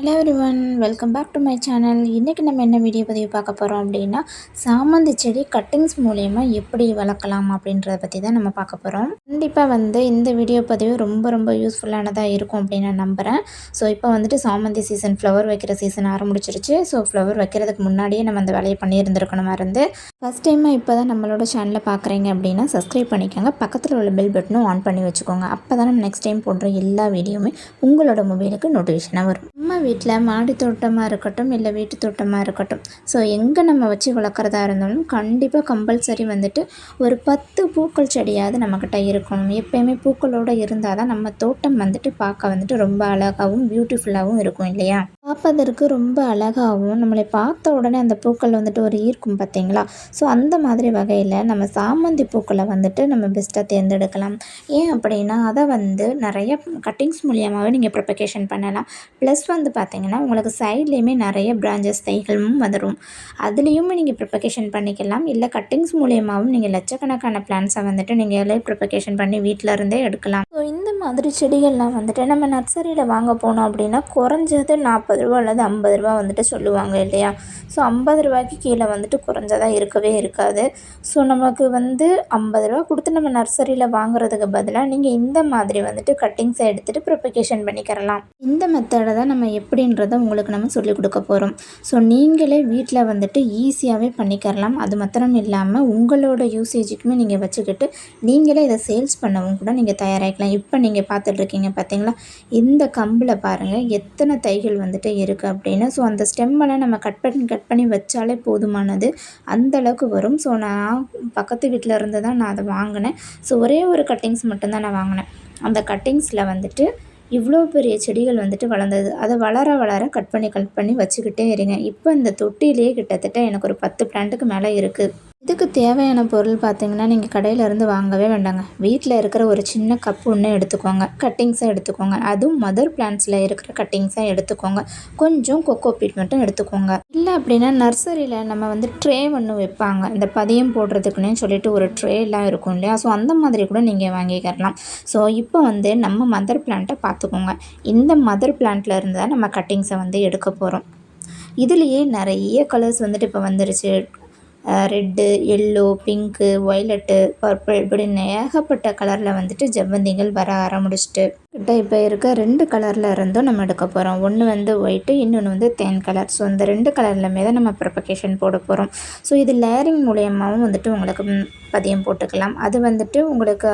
Hello everyone welcome back to my channel இன்றைக்கி நம்ம என்ன வீடியோ பதிவு பார்க்க போகிறோம் அப்படின்னா சாமந்தி செடி கட்டிங்ஸ் மூலயமா எப்படி வளர்க்கலாம் அப்படின்றத பற்றி தான் நம்ம பார்க்க போகிறோம் கண்டிப்பாக வந்து இந்த வீடியோ பதிவு ரொம்ப ரொம்ப யூஸ்ஃபுல்லானதாக இருக்கும் அப்படின்னு நான் நம்புகிறேன் ஸோ இப்போ வந்துட்டு சாமந்தி சீசன் ஃப்ளவர் வைக்கிற சீசன் ஆரம்பிச்சிருச்சு. ஸோ ஃப்ளவர் வைக்கிறதுக்கு முன்னாடியே நம்ம அந்த வேலையை பண்ணியிருந்துருக்கணுமா இருந்து ஃபஸ்ட் டைமாக இப்போ தான் நம்மளோட சேனலை பார்க்குறீங்க அப்படின்னா சப்ஸ்கிரைப் பண்ணிக்கோங்க. பக்கத்தில் உள்ள பெல் பட்டனும் ஆன் பண்ணி வச்சுக்கோங்க. அப்போ தான் நம்ம நெக்ஸ்ட் டைம் போடுற எல்லா வீடியோவுமே உங்களோட மொபைலுக்கு நோட்டிஃபிகேஷனாக வரும். நம்ம வீட்டில் மாடி தோட்டமாக இருக்கட்டும் இல்லை வீட்டு தோட்டமாக இருக்கட்டும். ஸோ எங்கே நம்ம வச்சு வளர்க்குறதா இருந்தாலும் கண்டிப்பாக கம்பல்சரி வந்துட்டு ஒரு பத்து பூக்கள் செடியாவது நம்மக்கிட்ட இருக்கணும். எப்போயுமே பூக்களோடு இருந்தால் தான் நம்ம தோட்டம் வந்துட்டு பார்க்க வந்துட்டு ரொம்ப அழகாகவும் பியூட்டிஃபுல்லாகவும் இருக்கும் இல்லையா? பார்ப்பதற்கு ரொம்ப அழகாகவும் நம்மளை பார்த்த உடனே அந்த பூக்கள் வந்துட்டு ஒரு ஈர்க்கும் பார்த்தீங்களா? ஸோ அந்த மாதிரி வகையில் நம்ம சாமந்தி பூக்களை வந்துட்டு நம்ம பெஸ்ட்டாக தேர்ந்தெடுக்கலாம். ஏன் அப்படின்னா அதை வந்து நிறைய கட்டிங்ஸ் மூலியமாகவே நீங்கள் ப்ரொபகேஷன் பண்ணலாம். ப்ளஸ் வந்து பார்த்தீங்கன்னா உங்களுக்கு சைட்லேயுமே நிறைய பிரான்ச்சஸ் தைகளும் வந்துடும் அதுலேயுமே நீங்கள் ப்ரிப்பகேஷன் பண்ணிக்கலாம். இல்லை கட்டிங்ஸ் மூலியமாகவும் நீங்கள் லட்சக்கணக்கான பிளான்ஸை வந்துட்டு நீங்கள் ப்ரிப்பகேஷன் பண்ணி வீட்டில் இருந்தே எடுக்கலாம். ஸோ இந்த மாதிரி செடிகள்லாம் வந்துட்டு நம்ம நர்சரியில் வாங்க போனோம் அப்படின்னா குறைஞ்சது நாற்பது ரூபா அல்லது ஐம்பது ரூபா வந்துட்டு சொல்லுவாங்க இல்லையா? ஸோ ஐம்பது ரூபாய்க்கு கீழே வந்துட்டு குறைஞ்சதாக இருக்கவே இருக்காது. ஸோ நமக்கு வந்து ஐம்பது ரூபா கொடுத்து நம்ம நர்சரியில் வாங்குறதுக்கு பதிலாக நீங்கள் இந்த மாதிரி வந்துட்டு கட்டிங்ஸை எடுத்துகிட்டு ப்ரிப்பகேஷன் பண்ணிக்கிறலாம். இந்த மெத்தடை தான் நம்ம எப்படின்றத உங்களுக்கு நம்ம சொல்லிக் கொடுக்க போகிறோம் ஸோ நீங்களே வீட்டில் வந்துட்டு ஈஸியாகவே பண்ணிக்கிறலாம். அது மாத்திரம் இல்லாமல் உங்களோட யூசேஜுக்குமே நீங்கள் வச்சுக்கிட்டு நீங்களே இதை சேல்ஸ் பண்ணவும் கூட நீங்கள் தயாராகிக்கலாம். இப்போ நீங்கள் பார்த்துட்ருக்கீங்க பார்த்தீங்களா? இந்த கம்பில் பாருங்கள் எத்தனை தைகள் வந்துட்டு இருக்குது அப்படின்னு. ஸோ அந்த ஸ்டெம்மெல்லாம் நம்ம கட் பண்ணி கட் பண்ணி வச்சாலே போதுமானது. அந்த அளவுக்கு வரும். ஸோ நான் பக்கத்து வீட்டில் இருந்து தான் நான் அதை வாங்கினேன். ஸோ ஒரே ஒரு கட்டிங்ஸ் மட்டும்தான் நான் வாங்கினேன். அந்த கட்டிங்ஸில் வந்துட்டு இவ்வளோ பெரிய செடிகள் வந்துட்டு வளர்ந்தது. அதை வளர வளர கட் பண்ணி கட் பண்ணி வச்சுக்கிட்டே இருங்க. இப்போ இந்த தொட்டிலேயே கிட்டத்தட்ட எனக்கு ஒரு பத்து பிளான்ட்டுக்கு மேலே இருக்குது இதுக்கு தேவையான பொருள் பார்த்தீங்கன்னா நீங்கள் கடையிலேருந்து வாங்கவே வேண்டாங்க. வீட்டில் இருக்கிற ஒரு சின்ன கப்பு ஒன்று எடுத்துக்கோங்க. கட்டிங்ஸை எடுத்துக்கோங்க. அதுவும் மதர் பிளான்ஸில் இருக்கிற கட்டிங்ஸாக எடுத்துக்கோங்க. கொஞ்சம் கொக்கோ பீட் மட்டும் எடுத்துக்கோங்க. இல்லை அப்படின்னா நர்சரியில் நம்ம வந்து ட்ரே ஒன்று வைப்பாங்க. இந்த பதியம் போடுறதுக்குன்னே சொல்லிட்டு ஒரு ட்ரேலாம் இருக்கும் இல்லையா? ஸோ அந்த மாதிரி கூட நீங்கள் வாங்கிக்கிறலாம் ஸோ இப்போ வந்து நம்ம மதர் பிளான்ட்டை பார்த்துக்கோங்க இந்த மதர் பிளான்ட்டில் இருந்து தான் நம்ம கட்டிங்ஸை வந்து எடுக்க போகிறோம் இதுலேயே நிறைய கலர்ஸ் வந்துட்டு இப்போ வந்துருச்சு. Red yellow pink violet purple இப்படின்னு ஏகப்பட்ட கலரில் வந்துட்டு ஜவ்வந்திகள் வர ஆரம்பிச்சிட்டு. கிட்ட இப்போ இருக்க ரெண்டு கலரில் இருந்தும் நம்ம எடுக்க போகிறோம் ஒன்று வந்து ஒயிட்டு இன்னொன்று வந்து தேன் கலர் ஸோ இந்த ரெண்டு கலர்லையுமே தான் நம்ம ப்ரிப்பகேஷன் போட போகிறோம் ஸோ இது லேரிங் மூலியமாகவும் வந்துட்டு உங்களுக்கு பதியம் போட்டுக்கலாம். அது வந்துட்டு உங்களுக்கு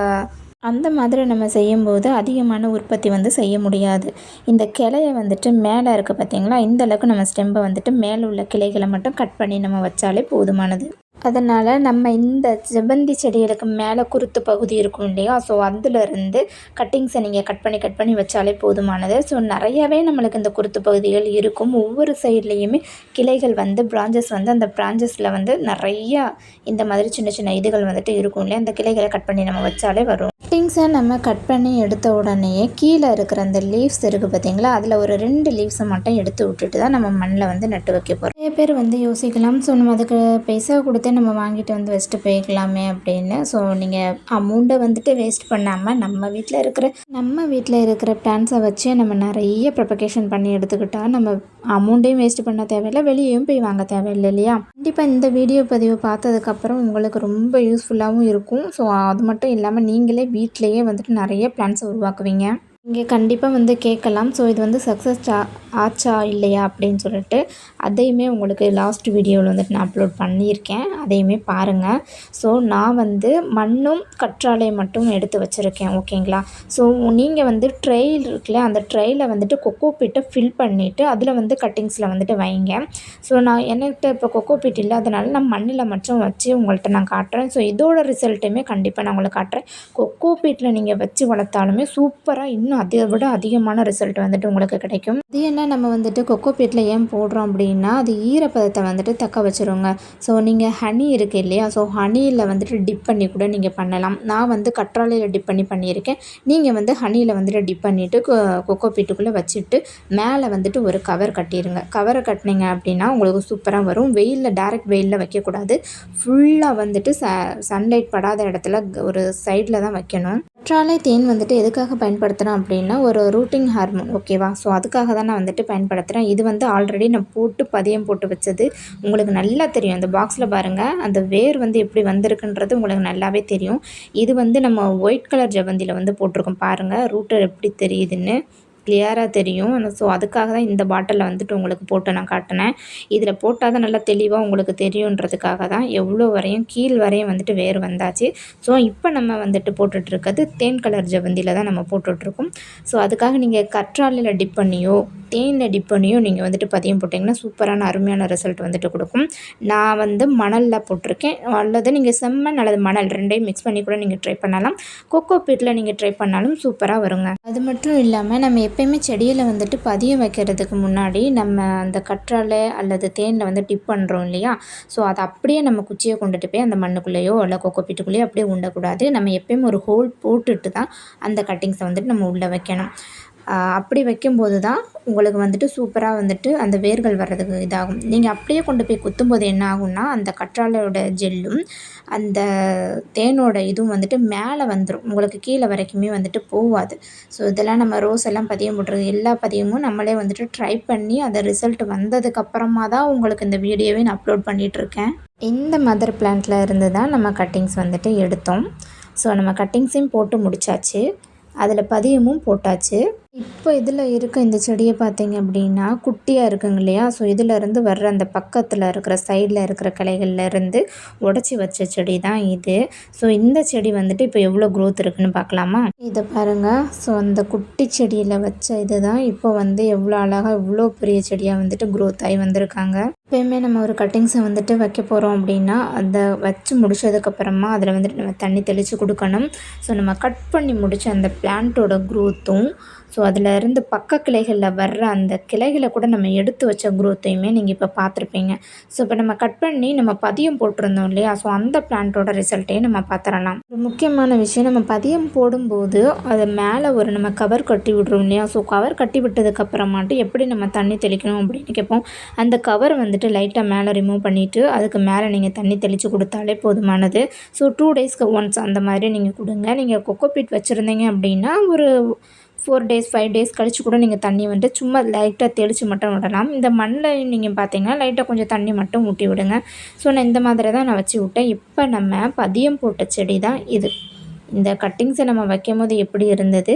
அந்த மாதிரி நம்ம செய்யும்போது அதிகமான உற்பத்தி வந்து செய்ய முடியாது. இந்த கிளைய வந்துட்டு மேலே இருக்குது பார்த்திங்களா? இந்த அளவுக்கு நம்ம ஸ்டெம்பை வந்துட்டு மேலே உள்ள கிளைகளை மட்டும் கட் பண்ணி நம்ம வச்சாலே போதுமானது. அதனால் நம்ம இந்த செவ்வந்தி செடிகளுக்கு மேலே குருத்து பகுதி இருக்கும் இல்லையா? ஸோ அதுலேருந்து கட்டிங்ஸை நீங்கள் கட் பண்ணி கட் பண்ணி வச்சாலே போதுமானது. ஸோ நிறையவே நம்மளுக்கு இந்த குருத்து பகுதிகள் இருக்கும். ஒவ்வொரு சைட்லேயுமே கிளைகள் வந்து பிரான்ச்சஸ் வந்து அந்த பிரான்ச்சஸில் வந்து நிறையா இந்த மாதிரி சின்ன சின்ன இதுகள் வந்துட்டு இருக்கும் இல்லையா? அந்த கிளைகளை கட் பண்ணி நம்ம வச்சாலே வரும். கட்டிங்ஸை நம்ம கட் பண்ணி எடுத்த உடனேயே கீழே இருக்கிற அந்த லீவ்ஸ் இருக்குது பார்த்தீங்களா அதில் ஒரு ரெண்டு லீவ்ஸை மட்டும் எடுத்து விட்டுட்டு தான் நம்ம மண்ணில் வந்து நட்டு வைக்க போகிறோம் நிறைய பேர் வந்து யோசிக்கலாம். ஸோ நம்ம அதுக்கு பைசா கொடுத்து நம்ம வாங்கிட்டு வந்து வச்சுட்டு போய்க்கலாமே அப்படின்னு. ஸோ நீங்கள் அமௌண்ட்டை வந்துட்டு வேஸ்ட் பண்ணாமல் நம்ம வீட்டில் இருக்கிற நம்ம வீட்டில் இருக்கிற பிளான்ஸை வச்சு நம்ம நிறைய ப்ரிப்பகேஷன் பண்ணி எடுத்துக்கிட்டால் நம்ம அமௌண்ட்டையும் வேஸ்ட் பண்ண தேவையில்லை வெளியேயும் போய் வாங்க தேவையில்லை இல்லையா? கண்டிப்பாக இந்த வீடியோ பதிவு பார்த்ததுக்கப்புறம் உங்களுக்கு ரொம்ப யூஸ்ஃபுல்லாகவும் இருக்கும். ஸோ அது மட்டும் இல்லாமல் நீங்களே வீட்டிலையே வந்துட்டு நிறைய பிளான்ஸை உருவாக்குவீங்க. இங்கே கண்டிப்பாக வந்து கேட்கலாம். ஸோ இது வந்து சக்ஸஸ் ஆச்சா இல்லையா அப்படின்னு சொல்லிட்டு அதையுமே உங்களுக்கு லாஸ்ட் வீடியோவில் வந்துட்டு நான் அப்லோட் பண்ணியிருக்கேன். அதையுமே பாருங்கள் ஸோ நான் வந்து மண்ணும் கற்றாழை மட்டும் எடுத்து வச்சுருக்கேன் ஓகேங்களா ஸோ நீங்கள் வந்து ட்ரெயில் இருக்குல்ல அந்த ட்ரெயில் வந்துட்டு கொக்கோ பீட்டை ஃபில் பண்ணிவிட்டு அதில் வந்து கட்டிங்ஸில் வந்துட்டு வைங்க. ஸோ நான் என்கிட்ட இப்போ கொக்கோ பீட் இல்லாதனால நான் மண்ணில் மட்டும் வச்சு உங்கள்கிட்ட நான் காட்டுறேன். ஸோ இதோட ரிசல்ட்டுமே கண்டிப்பாக நான் உங்களுக்கு காட்டுறேன். கொக்கோ பீட்டில் நீங்கள் வச்சு வளர்த்தாலுமே சூப்பராக இன்னும் இன்னும் அதை விட அதிகமான ரிசல்ட் வந்துட்டு உங்களுக்கு கிடைக்கும். அது என்ன நம்ம வந்துட்டு கொக்கோ பீட்டில் ஏன் போடுறோம் அப்படின்னா அது ஈரப்பதத்தை வந்துட்டு தக்க வச்சுருங்க. ஸோ நீங்கள் ஹனி இருக்குது இல்லையா? ஸோ ஹனியில் வந்துட்டு டிப் பண்ணி கூட நீங்கள் பண்ணலாம். நான் வந்து கற்றாழையில் டிப் பண்ணி பண்ணியிருக்கேன். நீங்கள் வந்து ஹனியில் வந்துட்டு டிப் பண்ணிவிட்டு கொக்கோ பீட்டுக்குள்ளே வச்சுட்டு மேலே வந்துட்டு ஒரு கவர் கட்டிடுங்க கவரை கட்டினீங்க அப்படின்னா உங்களுக்கு சூப்பராக வரும். வெயிலில் டேரெக்ட் வெயிலில் வைக்கக்கூடாது. ஃபுல்லாக வந்துட்டு ச சன்லைட் படாத இடத்துல ஒரு சைடில் தான் வைக்கணும். குற்றாலை தேன் வந்துட்டு எதுக்காக பயன்படுத்துகிறேன் அப்படின்னா ஒரு ரூட்டிங் ஹார்மோன் ஓகேவா? ஸோ அதுக்காக தான் நான் வந்துட்டு பயன்படுத்துகிறேன் இது வந்து ஆல்ரெடி நான் போட்டு பதியம் போட்டு வச்சது. உங்களுக்கு நல்லா தெரியும். அந்த பாக்ஸில் பாருங்கள் அந்த வேர் வந்து எப்படி வந்திருக்குன்றது உங்களுக்கு நல்லாவே தெரியும். இது வந்து நம்ம ஒயிட் கலர் ஜவந்தியில் வந்து போட்டிருக்கோம். பாருங்கள் ரூட்டர் எப்படி தெரியுதுன்னு. கிளியராக தெரியும். ஸோ அதுக்காக தான் இந்த பாட்டிலில் வந்துட்டு உங்களுக்கு போட்டு நான் காட்டினேன். இதில் போட்டால் தான் நல்லா தெளிவாக உங்களுக்கு தெரியுன்றதுக்காக தான் எவ்வளோ வரையும் கீழ் வரையும் வந்துட்டு வேறு வந்தாச்சு. ஸோ இப்போ நம்ம வந்துட்டு போட்டுட்ருக்கிறது தேன் கலர் ஜவந்தியில் தான் நம்ம போட்டுட்ருக்கோம் ஸோ அதுக்காக நீங்கள் கற்றாழையில் டிப் பண்ணியோ தேனில் டிப் பண்ணியோ நீங்கள் வந்துட்டு பதியம் போட்டிங்கன்னா சூப்பரான அருமையான ரிசல்ட் வந்துட்டு கொடுக்கும். நான் வந்து மணலில் போட்டிருக்கேன். அல்லது நீங்கள் செம்மண் அல்லது மணல் ரெண்டையும் மிக்ஸ் பண்ணி கூட நீங்கள் ட்ரை பண்ணலாம். கொக்கோ பீட்டில் நீங்கள் ட்ரை பண்ணாலும் சூப்பராக வருங்க. அது மட்டும் இல்லாமல் நம்ம எப்போயுமே செடியில் வந்துட்டு பதியம் வைக்கிறதுக்கு முன்னாடி நம்ம அந்த கற்றாழை அல்லது தேனில் வந்து டிப் பண்ணுறோம் இல்லையா? ஸோ அதை அப்படியே நம்ம குச்சியை கொண்டுட்டு போய் அந்த மண்ணுக்குள்ளேயோ இல்லை கொக்கோபிட்டுக்குள்ளையோ அப்படியே உண்டக்கூடாது. நம்ம எப்பயுமே ஒரு ஹோல் போட்டுட்டு தான் அந்த கட்டிங்ஸை வந்துட்டு நம்ம உள்ளே வைக்கணும். அப்படி வைக்கும்போது தான் உங்களுக்கு வந்துட்டு சூப்பராக வந்துட்டு அந்த வேர்கள் வர்றதுக்கு இதாகும். நீங்கள் அப்படியே கொண்டு போய் குத்தும்போது என்ன ஆகும்னா அந்த கற்றாழையோட ஜெல்லும் அந்த தேனோட இதுவும் வந்துட்டு மேலே வந்துடும் உங்களுக்கு கீழே வரைக்குமே வந்துட்டு போகாது ஸோ இதெல்லாம் நம்ம ரோஸ் எல்லாம் பதியம் போட்டுறது எல்லா பதியமும் நம்மளே வந்துட்டு ட்ரை பண்ணி அந்த ரிசல்ட் வந்ததுக்கப்புறமா தான் உங்களுக்கு இந்த வீடியோவே நான் அப்லோட் பண்ணிகிட்ருக்கேன் இந்த மதர் பிளான்ட்டில் இருந்து தான் நம்ம கட்டிங்ஸ் வந்துட்டு எடுத்தோம். ஸோ நம்ம கட்டிங்ஸையும் போட்டு முடித்தாச்சு அதில் பதியமும் போட்டாச்சு. இப்போ இதில் இருக்க இந்த செடியை பார்த்தீங்க அப்படின்னா குட்டியாக இருக்குங்க இல்லையா? ஸோ இதிலேருந்து வர்ற அந்த பக்கத்தில் இருக்கிற சைடில் இருக்கிற கிளைகள்லேருந்து உடச்சி வச்ச செடி தான் இது. ஸோ இந்த செடி வந்துட்டு இப்போ எவ்வளோ க்ரோத் இருக்குன்னு பார்க்கலாமா? இதை பாருங்கள் ஸோ அந்த குட்டி செடியில் வச்ச இது தான் இப்போ வந்து எவ்வளோ அழகாக இவ்வளோ பெரிய செடியாக வந்துட்டு க்ரோத் ஆகி வந்திருக்காங்க. எப்போயுமே நம்ம ஒரு கட்டிங்ஸை வந்துட்டு வைக்க போகிறோம் அப்படின்னா அதை வச்சு முடிச்சதுக்கப்புறமா அதில் வந்துட்டு நம்ம தண்ணி தெளித்து கொடுக்கணும். ஸோ நம்ம கட் பண்ணி முடித்த அந்த பிளான்ட்டோட க்ரோத்தும் ஸோ அதில் இருந்து பக்க கிளைகளில் வர்ற அந்த கிளைகளை கூட நம்ம எடுத்து வச்ச குரோத்தையுமே நீங்கள் இப்போ பார்த்துருப்பீங்க. ஸோ இப்போ நம்ம கட் பண்ணி நம்ம பதியம் போட்டிருந்தோம் இல்லையா? ஸோ அந்த பிளான்ட்டோட ரிசல்ட்டையும் நம்ம பார்த்துடலாம். ஒரு முக்கியமான விஷயம் நம்ம பதியம் போடும்போது அதை மேலே ஒரு நம்ம கவர் கட்டி விடுறோம் இல்லையா? ஸோ கவர் கட்டி விட்டதுக்கப்புறமாட்டு எப்படி நம்ம தண்ணி தெளிக்கணும் அப்படின்னு கேட்போம். அந்த கவர் வந்துட்டு லைட்டாக மேலே ரிமூவ் பண்ணிவிட்டு அதுக்கு மேலே நீங்கள் தண்ணி தெளித்து கொடுத்தாலே போதுமானது. ஸோ டூ டேஸ்க்கு ஒன்ஸ் அந்த மாதிரி நீங்கள் கொடுங்க. நீங்கள் கொக்கோ பீட் வச்சுருந்தீங்க அப்படின்னா ஒரு ஃபோர் டேஸ் ஃபைவ் டேஸ் கழித்து கூட நீங்கள் தண்ணி வந்துட்டு சும்மா லைட்டாக தெளித்து மட்டும் விடலாம். இந்த மண்ணில் நீங்கள் பார்த்தீங்கன்னா லைட்டாக கொஞ்சம் தண்ணி மட்டும் ஊட்டி விடுங்க. ஸோ நான் இந்த மாதிரி தான் நான் வச்சு விட்டேன். இப்போ நம்ம பதியம் போட்ட செடி தான் இது. இந்த கட்டிங்ஸை நம்ம வைக்கும் போது எப்படி இருந்தது?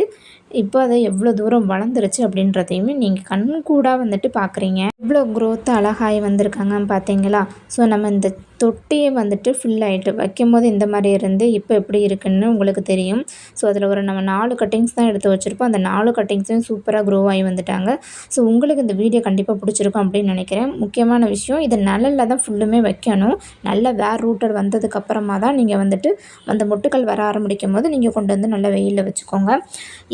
இப்போ அதை எவ்வளோ தூரம் வளர்ந்துருச்சு அப்படின்றதையுமே நீங்கள் கண் கூட வந்துட்டு பார்க்குறீங்க இவ்வளோ க்ரோத் அழகாகி வந்திருக்காங்கன்னு பார்த்தீங்களா ஸோ நம்ம இந்த தொட்டியே வந்துட்டு ஃபில் ஆகிட்டு வைக்கும் போது இந்த மாதிரி இருந்து இப்போ எப்படி இருக்குன்னு உங்களுக்கு தெரியும். ஸோ அதில் ஒரு நம்ம நாலு கட்டிங்ஸ் தான் எடுத்து வச்சுருப்போம். அந்த நாலு கட்டிங்ஸும் சூப்பராக க்ரோ ஆகி வந்துட்டாங்க. ஸோ உங்களுக்கு இந்த வீடியோ கண்டிப்பாக பிடிச்சிருக்கும் அப்படின்னு நினைக்கிறேன். முக்கியமான விஷயம் இதை நிழலில் தான் ஃபுல்லுமே வைக்கணும். நல்ல வேர் ரூட்டர் வந்ததுக்கப்புறமா தான் நீங்கள் வந்துட்டு அந்த மொட்டுக்கள் வர ஆரம்பிக்கும் போது நீங்கள் கொண்டு வந்து நல்ல வெயிலில் வச்சுக்கோங்க.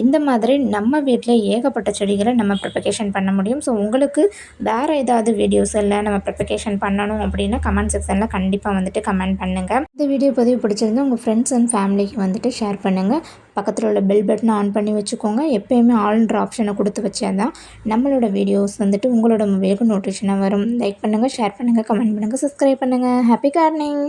இந்த மாதிரி நம்ம வீட்டில் ஏகப்பட்ட செடிகளை நம்ம ப்ரிப்பகேஷன் பண்ண முடியும். ஸோ உங்களுக்கு வேறு ஏதாவது வீடியோஸ் இல்லை நம்ம ப்ரிப்பகேஷன் பண்ணணும் அப்படின்னா கமெண்ட் செக்ஷனில் கண்டிப்பாக வந்துட்டு கமெண்ட் பண்ணுங்கள் இந்த வீடியோ பதிவு பிடிச்சிருந்தா உங்கள் ஃப்ரெண்ட்ஸ் அண்ட் ஃபேமிலிக்கு வந்துட்டு ஷேர் பண்ணுங்கள் பக்கத்தில் உள்ள பெல் பட்டனை ஆன் பண்ணி வச்சுக்கோங்க. எப்போயுமே ஆல்ன்ற ஆப்ஷனை கொடுத்து வச்சா தான் நம்மளோட வீடியோஸ் வந்துட்டு உங்களோட மொபைலுக்கு நோட்டிஃபிகேஷனாக வரும். லைக் பண்ணுங்கள் ஷேர் பண்ணுங்கள் கமெண்ட் பண்ணுங்கள் சப்ஸ்கிரைப் பண்ணுங்கள் ஹாப்பி கார்னிங்